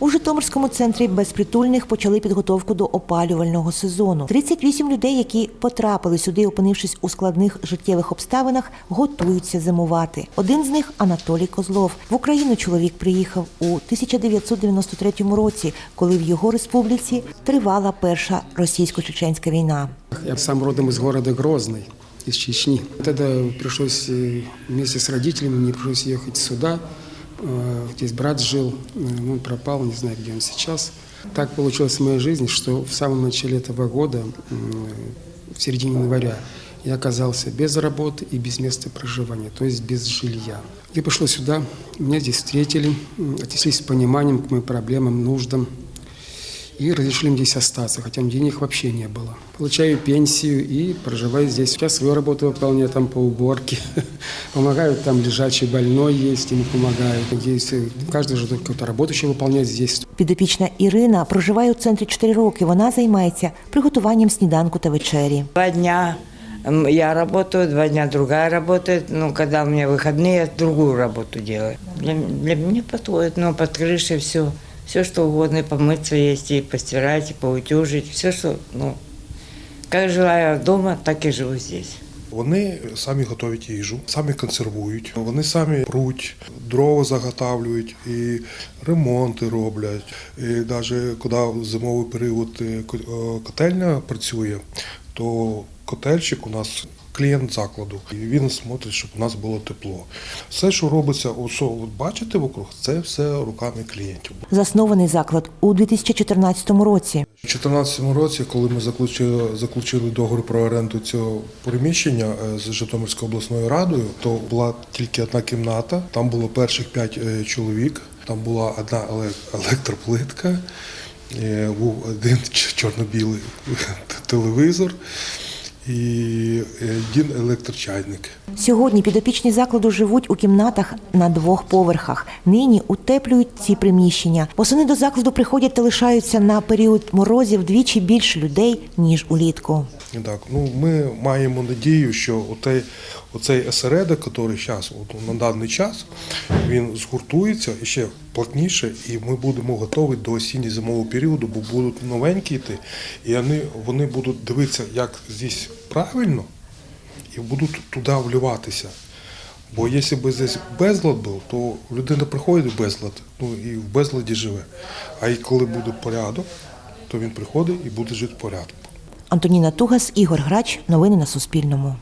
У Житомирському центрі безпритульних почали підготовку до опалювального сезону. 38 людей, які потрапили сюди, опинившись у складних життєвих обставинах, готуються зимувати. Один з них Анатолій Козлов. В Україну чоловік приїхав у 1993 році, коли в його республіці тривала перша російсько-чеченська війна. Я сам родом из города Грозный, из Чечни. Тогда пришлось э, вместе с родителями, мне пришлось ехать сюда. Э, Здесь брат жил, э, он пропал, не знаю, где он сейчас. Так получилось в моей жизни, что в самом начале этого года, м, в середине января, я оказался без работы и без места проживания, то есть без жилья. Я пришел сюда, меня здесь встретили, м, отнеслись с пониманием к моим проблемам, нуждам, и разрешили мне здесь остаться, хотя денег вообще не было. Получаю пенсию и проживаю здесь. Сейчас свою работу выполняю там по уборке. Помогаю, там лежачий больной есть, ему помогаю. Надеюсь, э, каждый же какую-то работу еще выполняет здесь. Підопічна Ірина проживає у центрі 4 роки. Вона займається приготуванням сніданку та вечері. Два дня м, я работаю, два дня другая работает. Ну, когда у меня выходные, я другую работу делаю. Для, для меня подходит, ну, под крышей все, все что угодно, и помыться есть, и постирать, и поутюжить, все, что, ну, как жила дома, так и живу здесь. Вони самі готують їжу, самі консервують, вони самі пруть, дрова заготавлюють і ремонти роблять. І навіть коли в зимовий період е, е, котельня працює, то котельщик у нас клієнт закладу, і він смотрить, щоб у нас було тепло. Все, що робиться, що бачите вокруг, це все руками клієнтів. Заснований заклад у 2014 році. У 2014 році, коли ми заключили, заключили договір про оренду цього приміщення е, з Житомирською обласною радою, то була тільки одна кімната. Там було перших п'ять е, чоловік. Там була одна електроплитка, е, був один чорно-білий телевізор і е, один електрочайник. Сьогодні підопічні закладу живуть у кімнатах на двох поверхах. Нині утеплюють ці приміщення. Восени до закладу приходять та лишаються на період морозів вдвічі більше людей ніж улітку. Так, ну ми маємо надію, що оцей, оцей осередок, який зараз, на даний час, він згуртується і ще плотніше, і ми будемо готові до осінньо зимового періоду, бо будуть новенькі йти, і вони, вони будуть дивитися, як здесь правильно, і будуть туди вливатися. Бо якщо б здесь безлад був, то людина приходить в безлад, ну і в безладі живе. А і коли буде порядок, то він приходить і буде жити в порядку. Антоніна Тугас, Ігор Грач. Новини на Суспільному.